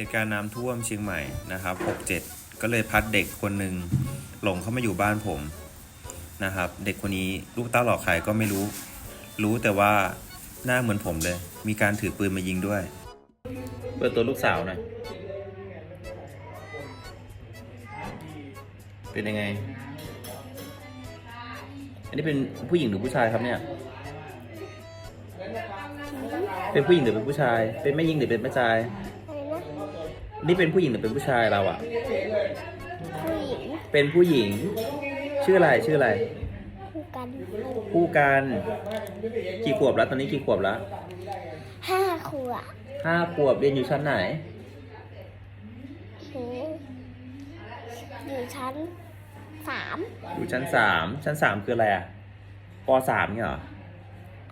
เหตุการณ์น้ำท่วมเชียงใหม่นะครับ 67 ก็เลยพัดเด็กคนหนึ่งหลงเข้ามาอยู่บ้านผมนะครับ เด็กคนนี้ลูกเต้าหลอกใครก็ไม่รู้ รู้แต่ว่าหน้าเหมือนผมเลย มีการถือปืนมายิงด้วย เปิดตัวลูกสาวหน่อย เป็นยังไง อันนี้เป็นผู้หญิงหรือผู้ชายครับเนี่ย เป็นผู้หญิงหรือเป็นผู้ชาย เป็นแม่หญิงหรือเป็นแม่ชาย นะนี่เป็นผู้หญิงหรือเป็นผู้ชายเราอะผู้หญิงเป็นผู้หญิง ชื่ออะไรชื่ออะไร คู่กันคู่กันกี่ขวบแล้วตอนนี้กี่ขวบแล้วห้าขวบห้าขวบเรียนอยู่ชั้นไหนหืออยู่ชั้นสามอยู่ชั้นสามชั้นสามคืออะไรอะปสามเนี่ยเหรอ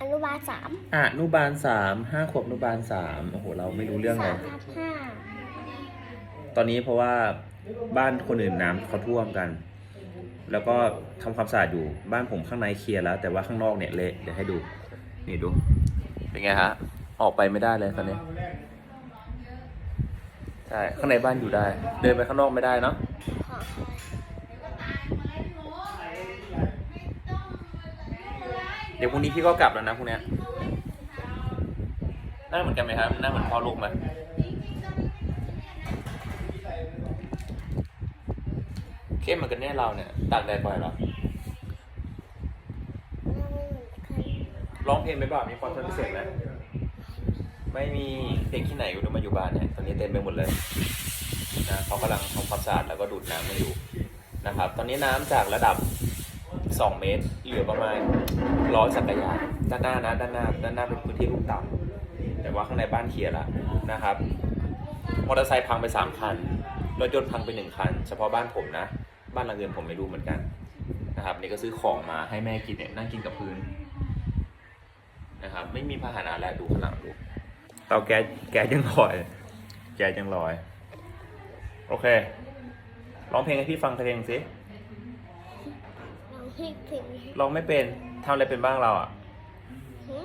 อนุบาลสามอนุบาลสามห้าขวบอนุบาลสามโอ้โหเราไม่รู้เรื่องเลสายมทับห้า ตอนนี้เพราะว่าบ้านคนอื่นน้ำเขาท่วมกัน แล้วก็ทำความสะอาดอยู่บ้านผมข้างในเคลียร์แล้ว แต่ว่าข้างนอกเนี่ยเละเดี๋ยวให้ดู นี่ดู เป็นไงฮะ ออกไปไม่ได้เลยตอนนี้ใช่ข้างในบ้านอยู่ได้ เดินไปข้างนอกไม่ได้เนาะเดี๋ยวพรุ่งนี้พี่ก็กลับแล้วนะพรุ่งเนี้ยหน้าเหมือนกันไหมครับหน้าเหมือนพ่อลูกไหม เข้มเหมือนกันเนี่ยเราเนี่ยตากแดดบ่อยเหรอร้องเพลงไปบ่ามีความพิเศษไหมไม่มีเด็กที่ไหนก็ดูมาอยู่บ้านเนี่ยตอนนี้เต็มไปหมดเลยนะเขากำลังทำความสะอาดแล้วก็ดูดน้ำมาอยู่นะครับ ตอนนี้น้ำจากระดับ 2 เมตร เหลือประมาณร้อยจักรยานด้านหน้านะด้านหน้าด้านหน้าเป็นพื้นที่ลูกต่ำแต่ว่าข้างในบ้านเคลียร์แล้วนะครับมอเตอร์ไซค์พังไป 3 คันรถยนต์พังไป 1 คัน เฉพาะบ้านผมนะ บ้านหลังอื่นผมไม่รู้เหมือนกันนะครับนี่ก็ซื้อของมาให้แม่กินเนี่ยนั่งกินกับพื้นนะครับ ไม่มีพาหนะแล้วดูข้างหลังดูเตาแก๊สแก๊สยังลอย แก๊สยังลอย โอเคร้องเพลงให้พี่ฟังเพลงสิลองให้ถึงร้องไม่เป็นทำอะไรเป็นบ้างเราอะหือ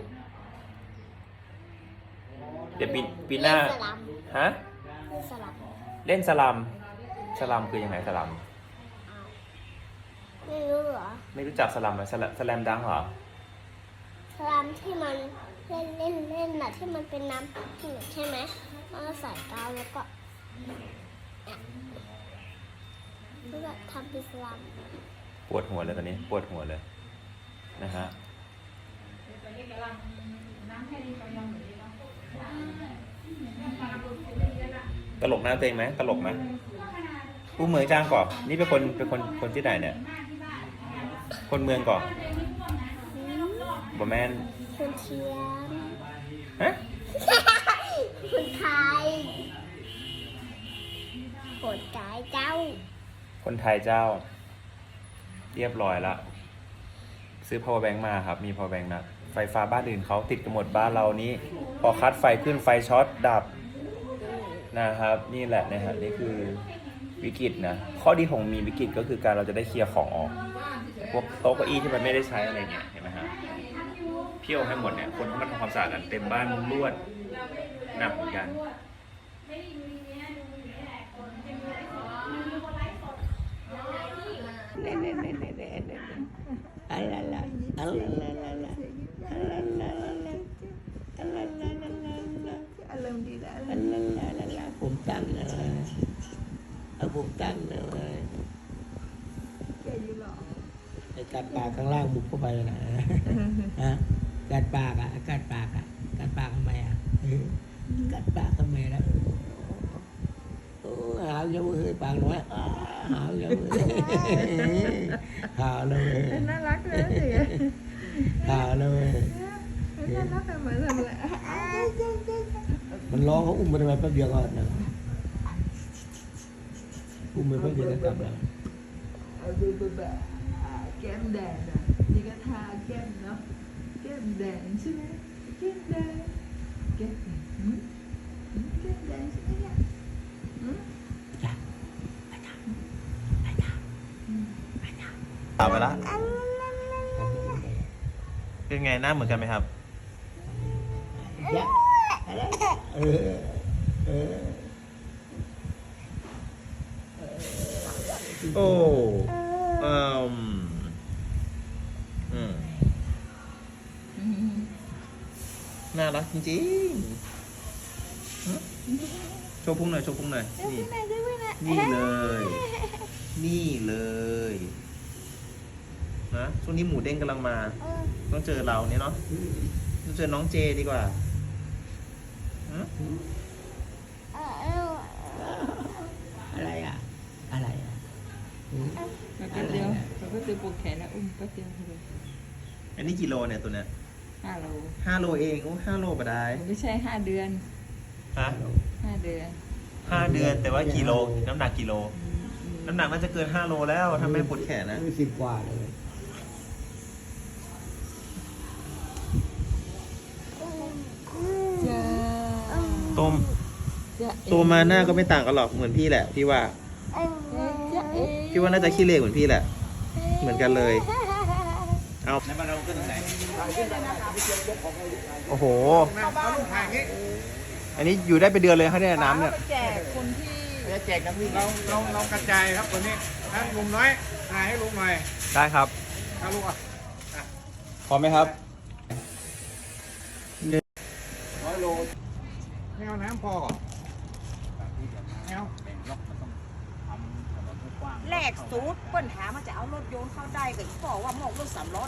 เดี๋ยวปีปีหน้าเล่สลัมฮะเล่นสลัมเล่นสลัมสลัมคือยังไงสลัมอ้าว ไม่รู้เหรอไม่รู้จักสลัมไหมสลัมสแลมดังเหรอสลัมที่มันเล่นเล่นเล่นน่ะที่มันเป็นน้ำจืดใช่ไหมแล้วก็ใส่กาวแล้วก็เนี่ยแล้วก็ทำเป็นสลัมปวดหัวเลยตอนนี้ปวดหัวเลย นะฮะตลกหน้าตัวเองไหมตลกไหมผู้เมืองจ้างก่อนนี่เป็นคนเป็นคนคนที่ไหนเนี่ย คนเมืองก่อนบ่แมนคุณเทียมฮะคุณไทยโหดกายเจ้า คนไทยเจ้า เรียบร้อยละ ซื้อ power bank มาครับ มี power bank นะไฟฟ้าบ้านอื่นเขาติดกันหมดบ้านเรานี้ พอคัดไฟขึ้นไฟช็อตดับนะครับ นี่แหละนะฮะนี่คือวิกฤตนะ ข้อดีของมีวิกฤตก็คือการเราจะได้เคลียร์ของออก พวกโต๊ะเก้าอี้ที่มันไม่ได้ใช้อะไรเงี้ยเห็นไหมฮะเพี้ยวให้หมดเนี่ยคนเขามาทำความสะอาดกันเต็มบ้านรวดหนักเหมือนกัน Alhamdulillah, pun tăng rồi. Ở pun tăng rồi. Cái cắt ปากข้างล่างบุกเข้าไปเลยนะฮะกัดปากอะกัดปากอะกัดปากทำไมอะเออกัดปากทำไมล่ะโอ้หาวเยอะเว้ยปากน้อยอ้าหาวเยอะเว้ยหาวเลยน่ารักเลยสิหาวเลยน่ารักเหมือนกันเลยมันร้องเขาอุ้มมันไปแป๊บเดียวก็นะอุ้มไปแป๊บเดียวก็กลับแล้วเอาดูดู แก้มแดงอะนี่ก็ทาแก้มเนาะแก้มแดงใช่ไหมแก้มแดงแก้มแดงแก้มแดงใช่ไหมเนี่ยอืมเอาไปละเป็นไงหน้าเหมือนกันไหมครับเออเออโอ้ น่ารักจริงๆหึโชว์พุงหน่อยโชว์พุงหน่อยนี่ นี่เลย นี่เลยนะช่วงนี้หมูเด้งกำลังมา ต้องเจอเราเนี่ยเนาะต้องเจอน้องเจดีกว่าหึอะไรอะ อะไรอะอืมแป๊บเดียวแป๊บเดียวปวดแขนแล้วอุ้มแป๊บเดียวเลยอันนี้กี่โลเนี่ยตัวเนี้ย ห้าโลห้าโลเองโอ้ห้าโลปะได้ไม่ใช่ห้าเดือนฮะห้าเดือนห้าเดือนแต่ว่ากี่โลน้ำหนักกี่โลอืมอืมน้ำหนักน่าจะเกินห้าโลแล้วถ้าไม่ปวดแขนนะสิบกว่าเลยจะต้มจะโตมาหน้าก็ไม่ต่างกันหรอกเหมือนพี่แหละ พี่ว่า จะเอ๊ะพี่ว่าน่าจะขี้เหร่เหมือนพี่แหละ เหมือนกันเลย เอาในบ้านเราขึ้นตรงไหนโอ้โหอันนี้อยู่ได้ไปเดือนเลยครับเนี่ยน้ำเนี่ยแจกคนที่เราเราเรากระจายครับตัวนี้นะลุงน้อยถ่ายให้ลุงหน่อยได้ครับ ถ้าลุงอะพร้อมไหมครับ ร้อยโลไม่เอาน้ำพอก่อนไม่เอา แลก สูตรเปิ้นถามมาจะเอารถโยนเข้าได้ก็อีกบอกว่าหมอกรถสามล้อ